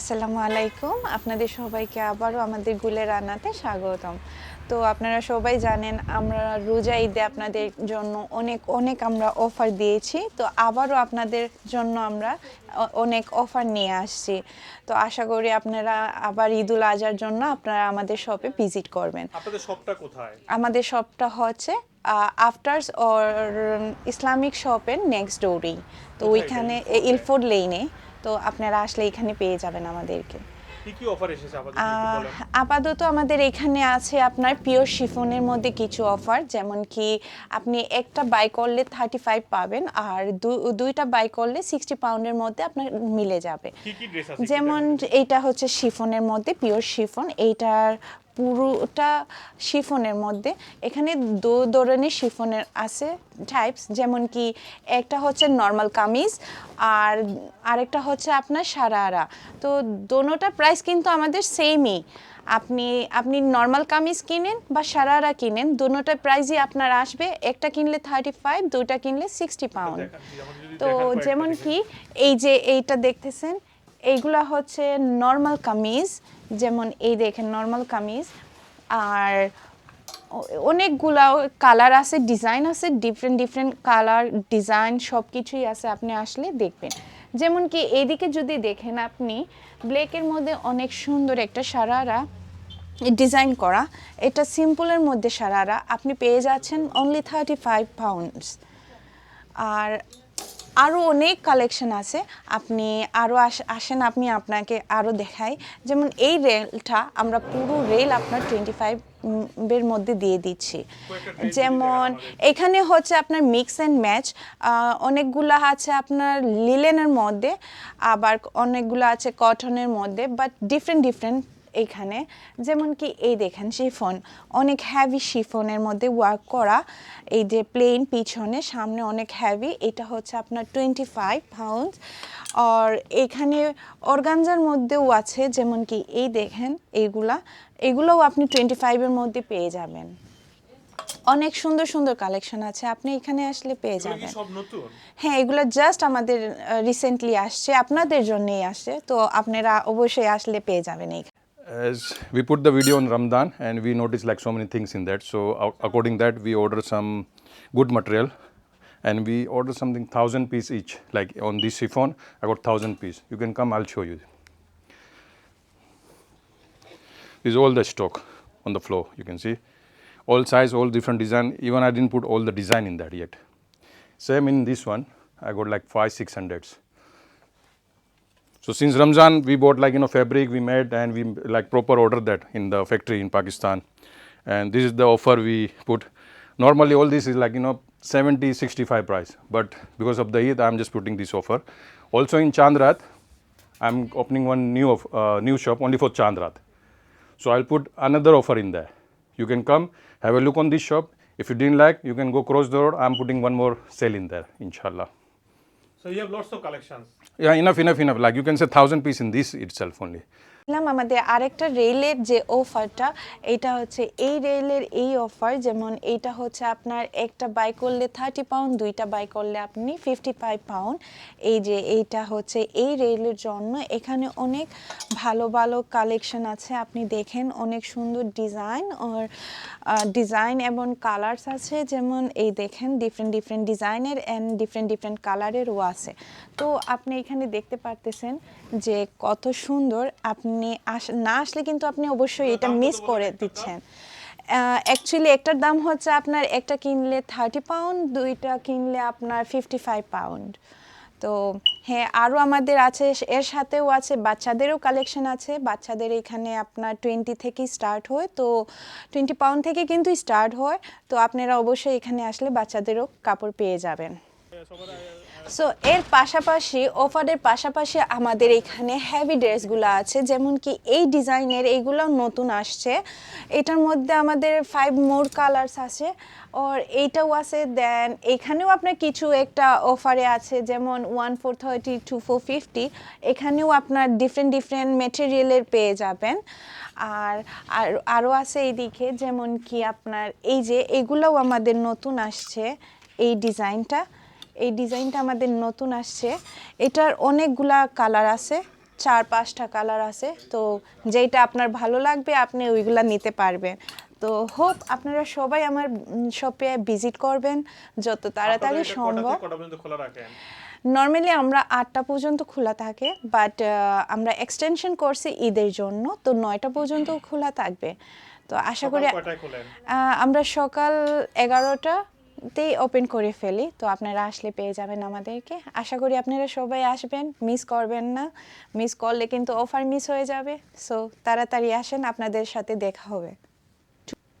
আসসালামু আলাইকুম। আপনাদের সবাইকে আবারও আমাদের গুলে রান্নাতে স্বাগতম। তো আপনারা সবাই জানেন আমরা রোজা ঈদে আপনাদের জন্য অনেক অনেক আমরা অফার দিয়েছি। তো আবারও আপনাদের জন্য আমরা অনেক অফার নিয়ে আসছি। তো আশা করি আপনারা আবার ঈদুল আজহার জন্য আপনারা আমাদের শপে ভিজিট করবেন। আপনাদের শপটা কোথায়? আমাদের শপটা হচ্ছে আফটার্স অর ইসলামিক শপের নেক্সট ডোরেই। তো ওইখানে? ইলফোর্ড লেনে তো আপনারা আসলে এখানে পেয়ে যাবেন আমাদেরকে। আপাতত আমাদের এখানে আছে আপনার পিওর শিফনের মধ্যে কিছু অফার যেমন কি আপনি একটা বাই করলে থার্টি ফাইভ পাবেন আর দুইটা বাই করলে সিক্সটি পাউন্ডের মধ্যে আপনার মিলে যাবে। যেমন। এইটা হচ্ছে শিফনের মধ্যে পিওর শিফন এইটার পুরোটা শিফনের মধ্যে। এখানে দু ধরনের শিফনের আছে টাইপস যেমন কি একটা হচ্ছে নর্মাল কামিজ আর আরেকটা হচ্ছে আপনার সারারা তো দোনোটা প্রাইস কিন্তু আমাদের সেমই আপনি আপনি নর্মাল কামিজ কিনেন বা সারারা কিনেন দোনোটা প্রাইসই আপনার আসবে। একটা কিনলে থার্টি ফাইভ দুইটা কিনলে সিক্সটি পাউন্ড তো যেমন কি এই যে এইটা দেখতেছেন এইগুলা হচ্ছে নর্মাল কামিজ, যেমন এই দেখেন নর্মাল কামিজ, আর অনেকগুলা কালার আছে ডিজাইন আছে ডিফারেন্ট ডিফারেন্ট কালার ডিজাইন সব কিছুই আছে, আপনি আসলে দেখবেন। যেমন কি এইদিকে যদি দেখেন আপনি ব্ল্যাকের মধ্যে অনেক সুন্দর একটা সারারা ডিজাইন করা, এটা সিম্পলের মধ্যে সারারা, আপনি পেয়ে যাচ্ছেন অনলি থার্টি ফাইভ পাউন্ডস আর আরও অনেক কালেকশন আছে। আপনি আরও আসেন, আপনি আপনাকে আরও দেখাই। যেমন এই রেলটা আমরা পুরো রেল আপনার টোয়েন্টি ফাইভ এর মধ্যে দিয়ে দিচ্ছি। যেমন এখানে হচ্ছে আপনার মিক্স অ্যান্ড ম্যাচ অনেকগুলো আছে আপনার লিলেনের মধ্যে, আবার অনেকগুলো আছে কটনের মধ্যে বাট ডিফারেন্ট ডিফারেন্ট এইখানে যেমন কি এই দেখেন শিফন। অনেক হ্যাভি শিফনের মধ্যে ওয়ার্ক করা। এই যে প্লেন পিছনে সামনে অনেক হ্যাভি এটা হচ্ছে আপনার টোয়েন্টি ফাইভ পাউন্ড আর এখানে অর্গানজার মধ্যেও আছে যেমন কি এই দেখেন এইগুলা এগুলোও আপনি টোয়েন্টি ফাইভের মধ্যে পেয়ে যাবেন। অনেক সুন্দর সুন্দর কালেকশন আছে। আপনি এখানে আসলে পেয়ে যাবেন। হ্যাঁ এগুলো জাস্ট আমাদের রিসেন্টলি আসছে। আপনাদের জন্যই আসছে। তো আপনারা অবশ্যই আসলে পেয়ে যাবেন এই As we put the video on Ramadan and we noticed like so many things in that. So ac- according that we order some good material and we order something thousand piece each. Like on this chiffon, I got thousand piece. You can come, I'll show you. This is all the stock on the floor. You can see all size, all different design. Even I didn't put all the design in that yet. Same in this one. I got like five, six hundreds. So since Ramzan, we bought like you know fabric we made and we like proper order that in the factory in Pakistan, and this is the offer we put. Normally all this is like you know 70, 65 price, but because of the Eid, I'm just putting this offer. Also in Chandrat, I'm opening one new uh, new shop only for Chandrat. So I'll put another offer in there. You can come have a look on this shop. If you didn't like, you can go cross the road. I'm putting one more sale in there, inshallah. So you have lots of collections Yeah, enough, enough, enough. Like you can say thousand piece in this itself only. দেখলাম আমাদের আরেকটা রেলের যে অফারটা এটা হচ্ছে এই রেলের এই অফার যেমন এইটা হচ্ছে আপনার একটা বাই করলে থার্টি পাউন্ড দুইটা বাই করলে আপনি ফিফটি ফাইভ পাউন্ড এই যে এইটা হচ্ছে এই রেলের জন্য। এখানে অনেক ভালো ভালো কালেকশন আছে, আপনি দেখেন অনেক সুন্দর ডিজাইন ওর ডিজাইন এবং কালার্স আছে, যেমন এই দেখেন ডিফারেন্ট ডিফারেন্ট ডিজাইনের অ্যান্ড ডিফারেন্ট ডিফারেন্ট কালারেরও আছে। তো আপনি এখানে দেখতে পারতেছেন যে কত সুন্দর আপনি আস- না আসলে কিন্তু আপনি অবশ্যই এটা মিস করে দিচ্ছেন। অ্যাকচুয়ালি একটার দাম হচ্ছে আপনার একটা কিনলে থার্টি পাউন্ড দুইটা কিনলে আপনার ফিফটি ফাইভ পাউন্ড তো হ্যাঁ আরও আমাদের আছে এর সাথেও আছে বাচ্চাদেরও কালেকশন আছে। বাচ্চাদের এখানে আপনার টোয়েন্টি থেকে স্টার্ট হয়। তো টোয়েন্টি পাউন্ড থেকে কিন্তু স্টার্ট হয়। তো আপনারা অবশ্যই এখানে আসলে বাচ্চাদেরও কাপড় পেয়ে যাবেন। সো এর পাশাপাশি অফারের পাশাপাশি আমাদের এখানে হেভি ড্রেসগুলো আছে, যেমন কি এই ডিজাইনের এইগুলো নতুন আসছে। এটার মধ্যে আমাদের ফাইভ মোর কালার্স আছে ওর এইটাও আছে। দেন এখানেও আপনার কিছু একটা অফারে আছে, যেমন one four thirty two four fifty এখানেও আপনার ডিফারেন্ট ডিফারেন্ট মেটেরিয়ালের পেয়ে যাবেন। আর আর আরও আছে এইদিকে, যেমন কি আপনার এই যে, এগুলোও আমাদের নতুন আসছে, এই ডিজাইনটা এই ডিজাইনটা আমাদের নতুন আসছে। এটার অনেকগুলা কালার আছে চার পাঁচটা কালার আছে। তো যেইটা আপনার ভালো লাগবে আপনি ওইগুলা নিতে পারবেন। তো হোপ আপনারা সবাই আমার শপে ভিজিট করবেন যত তাড়াতাড়ি সম্ভব। নর্মালি আমরা আটটা পর্যন্ত খোলা থাকে বাট আমরা এক্সটেনশন করছি ঈদের জন্য তো নয়টা পর্যন্ত খোলা থাকবে। তো আশা করি আমরা সকাল এগারোটাতেই ওপেন করে ফেলি। তো আপনারা আসলে পেয়ে যাবেন আমাদেরকে। আশা করি আপনারা সবাই আসবেন। মিস করবেন না। মিস করলে কিন্তু অফার মিস হয়ে যাবে। সো তাড়াতাড়ি আসেন, আপনাদের সাথে দেখা হবে।